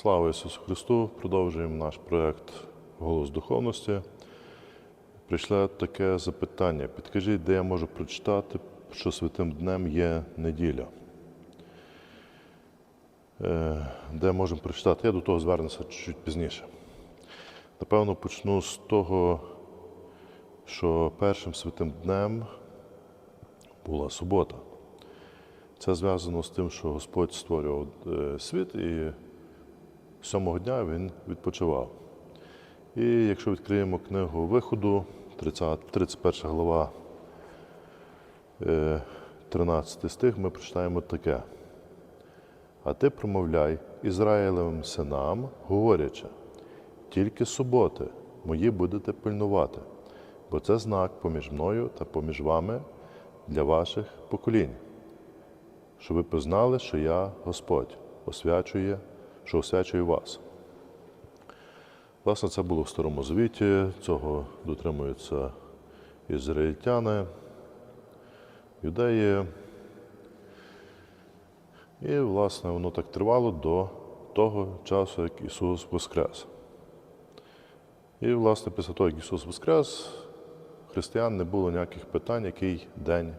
Слава Ісусу Христу! Продовжуємо наш проект Голос духовності. Прийшло таке запитання. Підкажіть, де я можу прочитати, що святим днем є неділя? Е, Де можемо прочитати? Я до того звернуся чуть пізніше. Напевно, почну з того, що першим святим днем була субота. Це зв'язано з тим, що Господь створював е, світ і сьомого дня він відпочивав. І якщо відкриємо книгу виходу, 30, 31 глава, е, 13 стих, ми прочитаємо таке. А ти промовляй Ізраїлевим синам, говорячи, тільки суботи мої будете пильнувати, бо це знак поміж мною та поміж вами для ваших поколінь, щоб ви познали, що я Господь освячує, що освячую вас. Власне, це було в Старому Завіті, цього дотримуються ізраїльтяни, юдеї. І, власне, воно так тривало до того часу, як Ісус Воскрес. І, власне, після того, як Ісус Воскрес, християн не було ніяких питань, який день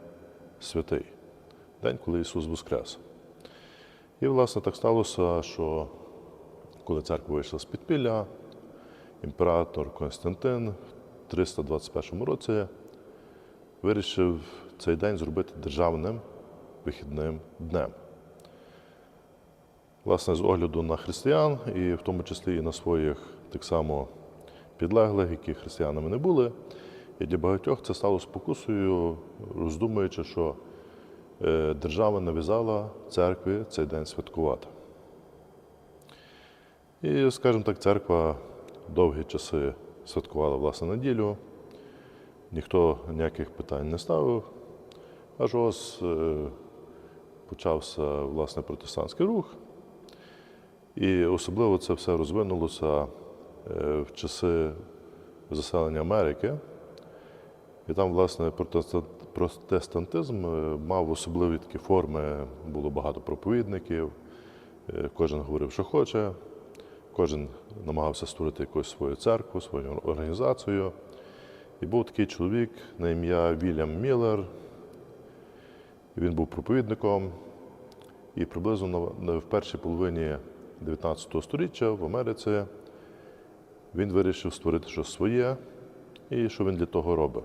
святий, день, коли Ісус Воскрес. І, власне, так сталося, що коли церква вийшла з підпілля, імператор Константин в 321 році вирішив цей день зробити державним вихідним днем. Власне, з огляду на християн, і в тому числі і на своїх так само підлеглих, які християнами не були. І для багатьох це стало спокусою, роздумуючи, що е, держава нав'язала церкві цей день святкувати. І, скажімо так, церква довгі часи святкувала власне неділю, ніхто ніяких питань не ставив. Аж ось е, почався власне протестантський рух. І особливо це все розвинулося е, в часи заселення Америки. І там, власне, протестантизм е, мав особливі такі форми, було багато проповідників, кожен говорив, що хоче, кожен намагався створити якусь свою церкву, свою організацію. І був такий чоловік на ім'я Вільям Міллер. Він був проповідником. І приблизно в першій половині 19 століття в Америці він вирішив створити щось своє і що він для того робить.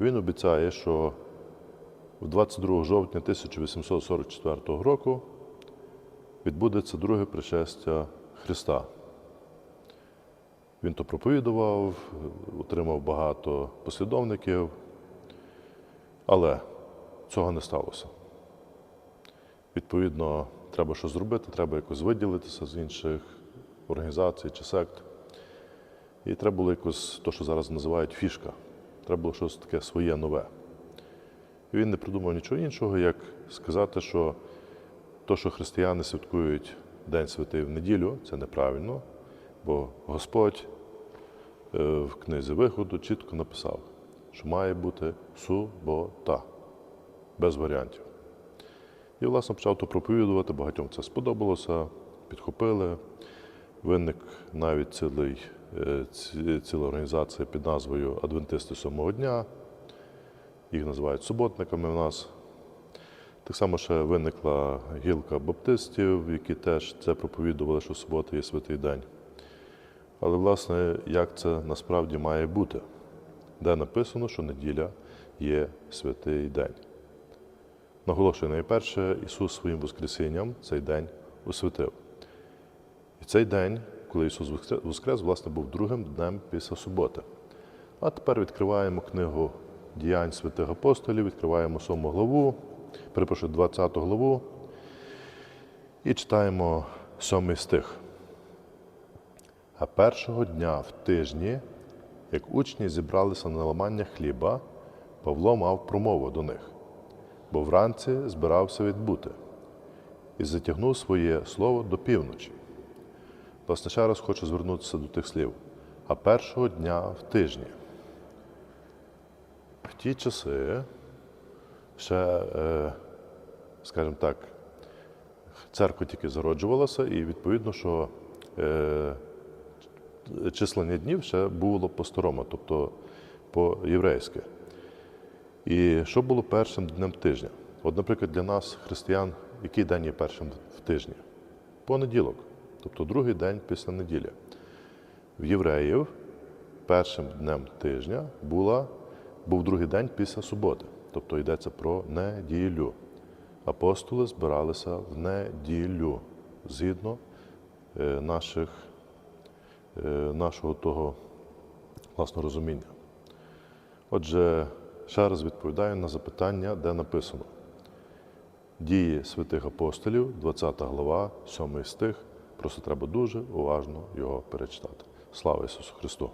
Він обіцяє, що в 22 жовтня 1844 року відбудеться друге пришестя Христа. Він то проповідував, отримав багато послідовників, але цього не сталося. Відповідно, треба щось зробити, треба якось виділитися з інших організацій чи сект. І треба було якось то, що зараз називають фішка. Треба було щось таке своє нове. І він не придумав нічого іншого, як сказати, що то, що християни святкують День Святий в неділю, це неправильно, бо Господь е, в книзі виходу чітко написав, що має бути субота, без варіантів. І, власне, почав то проповідувати, багатьом це сподобалося, підхопили. Виник навіть цілий, е, ціла організація під назвою Адвентисти сьомого дня. Їх називають суботниками в нас. Так само ще виникла гілка баптистів, які теж це проповідували, що субота є святий день. Але, власне, як це насправді має бути? Де написано, що неділя є святий день. Наголошую, найперше, Ісус своїм Воскресінням цей день освятив. І цей день, коли Ісус воскрес, власне, був другим днем після суботи. А тепер відкриваємо книгу діянь святих апостолів, відкриваємо 7 главу, перепрошую, 20 главу і читаємо 7 стих. А першого дня в тижні, як учні зібралися на ламання хліба, Павло мав промову до них, бо вранці збирався відбути і затягнув своє слово до півночі. Власне, ще раз хочу звернутися до тих слів. А першого дня в тижні. В ті часи ще, е, скажімо так, церква тільки зароджувалася, і відповідно, що е, числення днів ще було по-старому, тобто по-єврейськи. І що було першим днем тижня? От, наприклад, для нас, християн, який день є першим в тижні? Понеділок, тобто другий день після неділі. В євреїв першим днем тижня була, був другий день після суботи, тобто йдеться про неділю. Апостоли збиралися в неділю згідно е, наших, е, нашого того власного розуміння. Отже, ще раз відповідаю на запитання, де написано. Дії святих апостолів, 20 глава, 7 стих. Просто треба дуже уважно його перечитати. Слава Ісусу Христу!